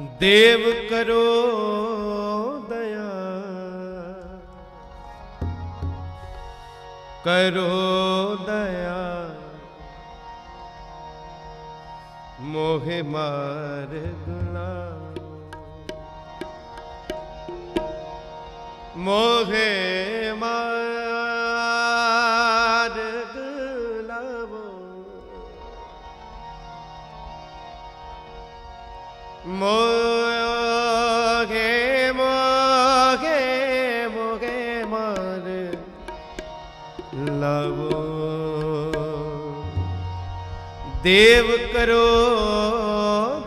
ਦੇਵ ਕਰੋ ਦਇਆ। ਕਰੋ ਦਇਆ। ਮੋਹਿ ਮਾਰ ਗੁਲਾ ਮੋਹਿ ਮਾਰ ਮੋਗੇ ਮੋਗੇ ਮੋਗੇ ਮਰ ਲਵੋ ਦੇਵ ਕਰੋ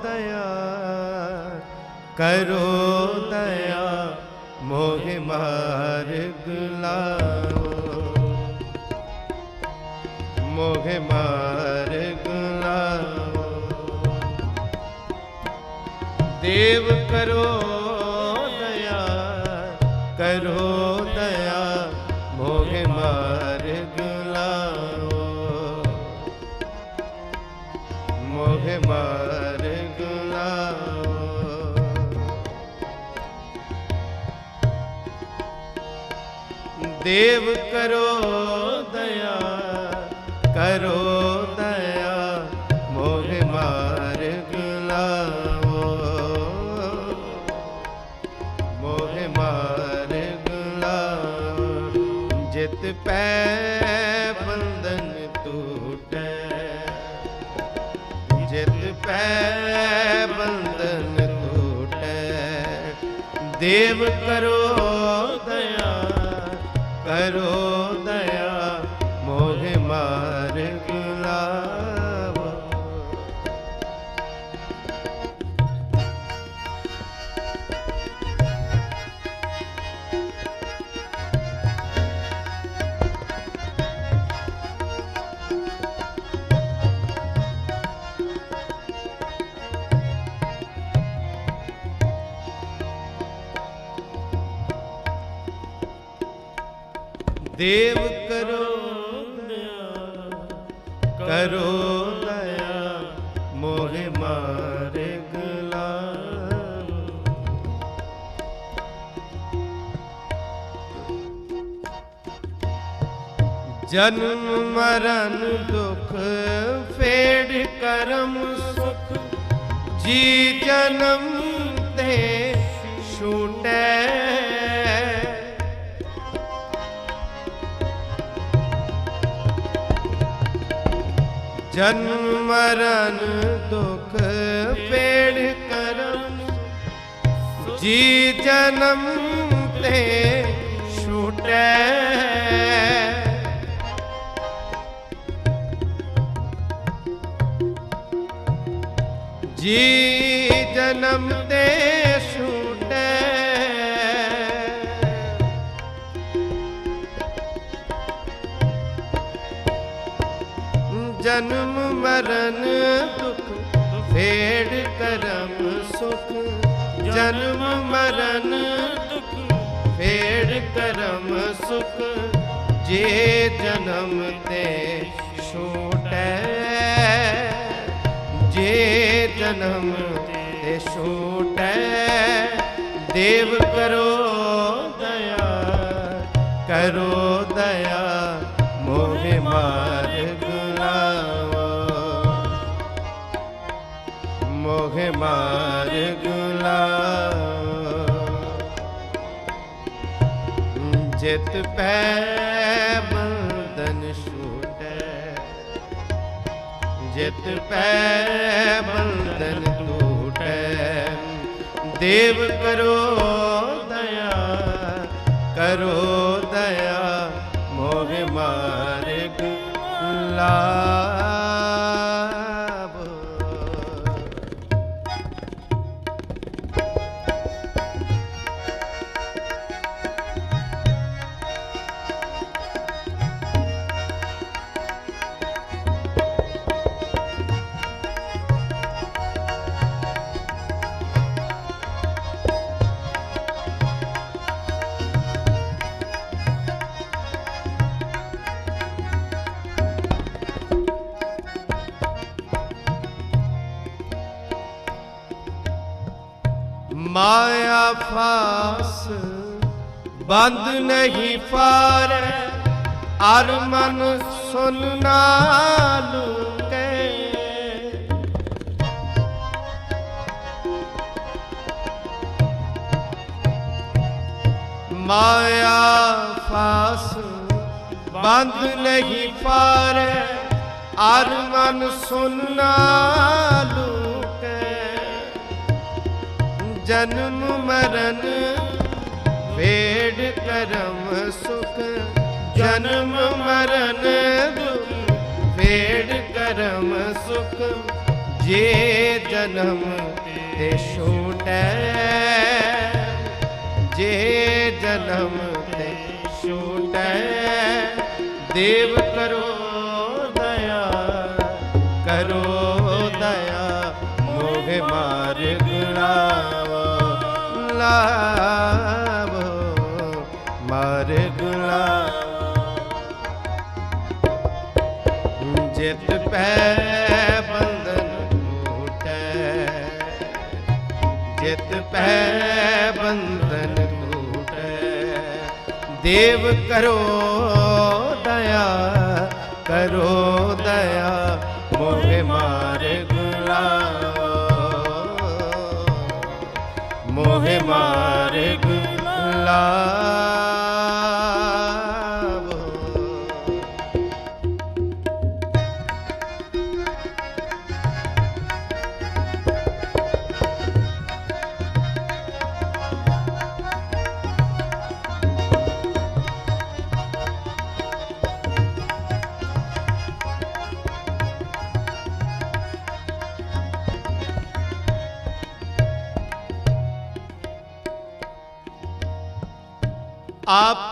ਦਇਆ ਕਰੋ ਦਇਆ ਮੋਹਿ ਮਾਰ ਗੁਲਾਵੋ ਮੋਹਿ ਮਾਰ ਦੇਵ ਕਰੋ ਦਇਆ ਕਰੋ ਦਇਆ, ਮੋਹਿ ਮਾਰ ਗੁਲਾਓ ਮੋਹਿ ਮਾਰ ਗੁਲਾਓ ਦੇਵ ਕਰੋ ਦਇਆ, ਕਰੋ ਦੇਵ ਕਰੋ ਦਇਆ ਕਰੋ ਦਇਆ ਮੋਹਿ ਮਾਰ ਦੇਵ ਕਰੋ ਦਇਆ ਕਰੋ ਦਇਆ, ਮੋਹਿ ਮਾਰੇ ਗੁਲਾਮ ਜਨਮ ਮਰਨ ਦੁਖ ਫੇੜ ਕਰਮ ਸੁਖ। ਜੀ ਜਨਮ ਤੇ ਛੂਟੈ ਜਨਮ ਮਰਨ ਦੁਖ ਪੇੜ ਕਰਮ ਜੀ ਜਨਮ ਤੇ ਛੂਟੈ। ਜੀ ਜਨਮ ਮਰਨ ਦੁਖ ਫੇੜ ਕਰਮ ਸੁਖ। ਜਨਮ ਮਰਨ ਦੁਖ ਫੇੜ ਕਰਮ ਸੁਖ। ਜੇ ਜਨਮ ਤੇ ਛੂਟੈ, ਜੇ ਜਨਮ ਤੇ ਛੂਟੈ, ਦੇਵ ਕਰੋ ਦਇਆ ਕਰੋ ਦਇਆ। ਮਾਰ ਗੁਲਾਵੋ ਜਿਤ ਪੈ ਬੰਧਨ ਛੂਟੈ। ਜਿਤ ਪੈ ਬੰਧਨ ਟੂਟੈ। ਦੇਵ ਕਰੋ ਦਇਆ ਕਰੋ ਦਇਆ, ਮੋਹਿ ਮਾਰ ਗੁਲਾਬ ਮਾਇਆ ਫਾਸ, ਬੰਦ ਨਹੀਂ ਪਾਰੈ, ਅਰ ਮਨ ਸੁਨ ਨਾਲੂ ਮਾਇਆ ਫਾਸ, ਬੰਦ ਨਹੀਂ ਪਾਰੈ, ਅਰ ਮਨ ਸੁਨਾ ਲੂਕੈ ਜਨਮ ਮਰਨ ਵੇੜ ਕਰਮ ਸੁਖ। ਜਨਮ ਮਰਨ ਦੁਖ ਵੇੜ ਕਰਮ ਸੁਖ। ਜੇ ਜਨਮ ਤੇ ਛੋਟੈ, ਜੇ ਜਨਮ ਤੇ ਛੋਟੈ, ਦੇਵ ਕਰੋ ਬੰਧਨ ਟੂਟੈ ਜਿਤ ਪੈ ਬੰਧਨ ਟੂਟੈ ਦੇਵ ਕਰੋ ਦਇਆ ਕਰੋ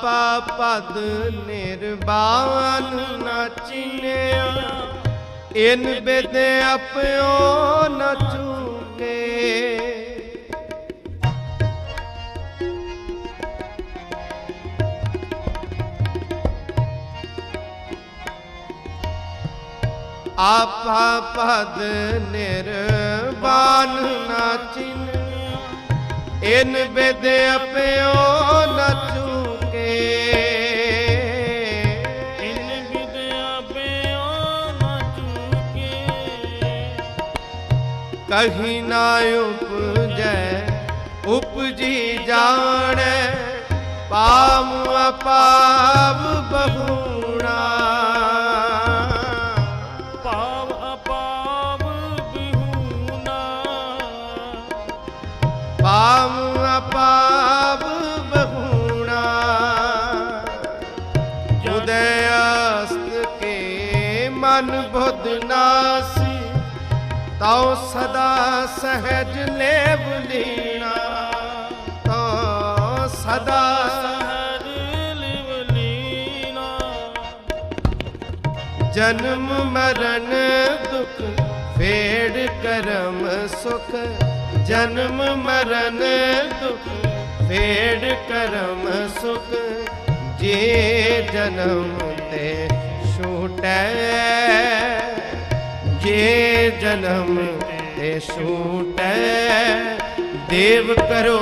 ਆਪਾ ਪਦ ਨਿਰਵਾਨ ਨਾ ਇਨ ਬਿਦ ਆਪਿਓ ਨ ਚੂਕੇ ਆਪਾ ਪਦ ਨਿਰਵਾਨ ਨਾ ਇਨ ਬਿਦ ਆਪਿਓ ਨਾ ਕਹੀ ਨਾ ਉਪਜੈ ਉਪਜੀ ਜਾਣੈ ਪਾਮ ਅਪਾਵ ਬਹੁਣਾ। ਭਾਵ ਅਪਾਵ ਬਿਹੂਨਾ ਪਾਮ ਅਪਾਵ ਬਹੁਣਾ। ਉਦੈ ਅਸਤ ਕੇ ਮਨ ਬੁੱਧ ਨਾਸੀ ਆਓ ਸਦਾ ਸਹਿਜ ਲੇਵ ਲੀਣਾ। ਤਉ ਸਦਾ ਸਹਜ ਜਨਮ ਮਰਨ ਦੁਖ ਫੇੜ ਕਰਮ ਸੁਖ। ਜਨਮ ਮਰਨ ਦੁਖ ਫੇੜ ਕਰਮ ਸੁਖ। ਜੇ ਜਨਮ ਤੇ ਛੂਟੈ ਜੇ ਜਨਮ ਤੇ ਛੂਟੈ ਦੇਵ ਕਰੋ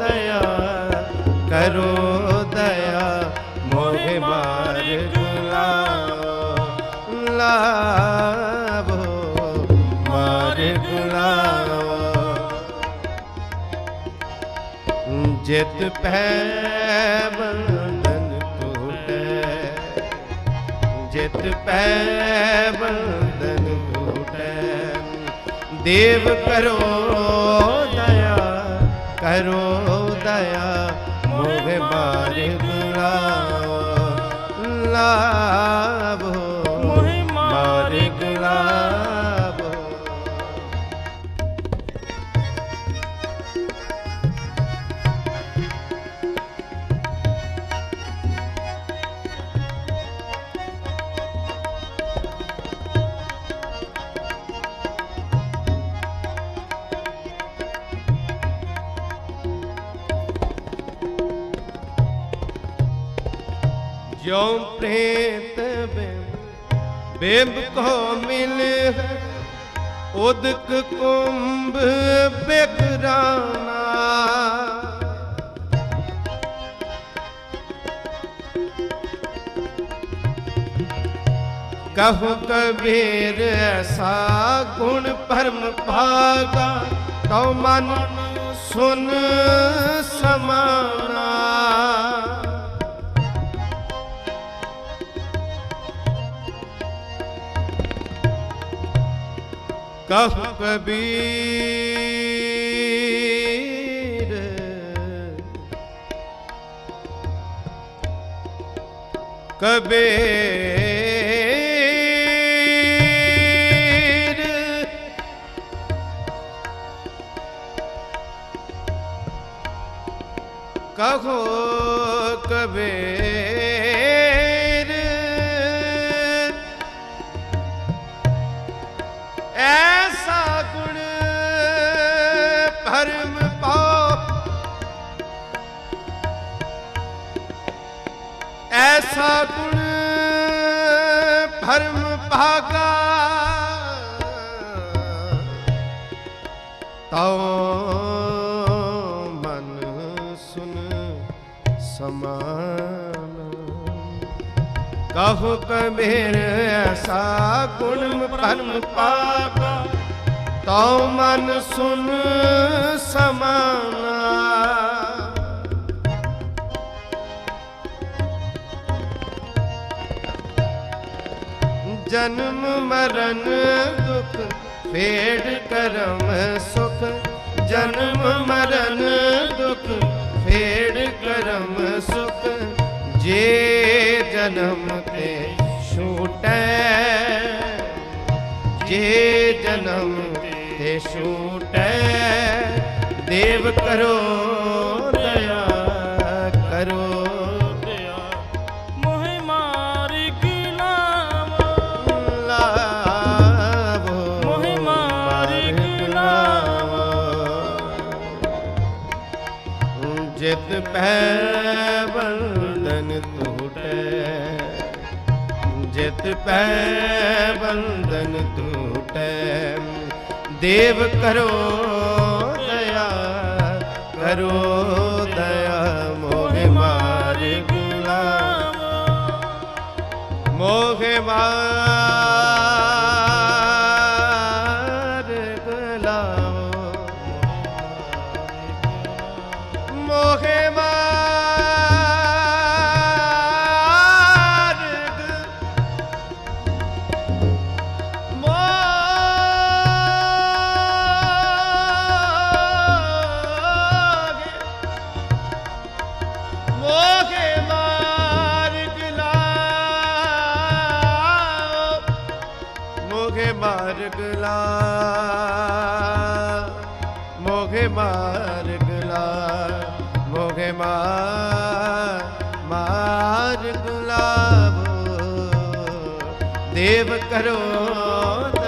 ਦਇਆ ਕਰੋ ਦਇਆ, ਮੋਹ ਮਾਰ ਗੁਲਾਵੋ ਲਾਵੋ ਮਾਰ ਗੁਲਾਵੋ ਜਿਤ ਪੈ ਬੰਧਨ ਟੂਟੈ ਜਿਤ ਪੈ ਦੇਵ ਕਰੋ ਦਇਆ ਕਰੋ ਦਇਆ ਮੋਹ ਮਾਰ ਗੁਲਾਵੋ ਲਾਵੋ ਜਿਉ ਪ੍ਰੇਤ ਬਿੰਬ ਬਿੰਬ ਕੋ ਮਿਲ ਉਦਕ ਕੁੰਭ ਬਿਕਰਾਨਾ। ਕਹੋ ਕਬੀਰ ਐਸਾ ਗੁਣ ਪਰਮ ਭਾਗਾ, ਤਉ ਮਨ ਸੁਨ ਸਮਾਨਾ ਕਹੋ ਕਬੀਰ ਕਬੀਰ ਕਹੋ ਕਬੀਰ ਭਾਗਾ। ਤਉ ਮਨ ਸੁਨ ਸਮਾਨ। ਕਹੋ ਕਬੀਰ ਐਸਾ ਗੁਣ ਪਰਮ ਪਾਗਾ। ਤਉ ਮਨ ਸੁਨ ਸਮਾਨਾ। ਜਨਮ ਮਰਨ ਦੁਖ ਫੇੜ ਕਰਮ ਸੁਖ। ਜਨਮ ਮਰਨ ਦੁਖ ਫੇੜ ਕਰਮ ਸੁਖ। ਜੇ ਜਨਮ ਤੇ ਛੂਟੈ, ਜੇ ਜਨਮ ਤੇ ਛੂਟੈ, ਦੇਵ ਕਰੋ ਦਇਆ ਕਰੋ। ਜਿਤ ਪੈ ਬੰਧਨ ਟੂਟੈ ਜਿਤ ਪੈ ਬੰਧਨ ਟੂਟੈ ਦੇਵ ਕਰੋ ਦਇਆ ਕਰੋ ਦੇਵ ਕਰੋ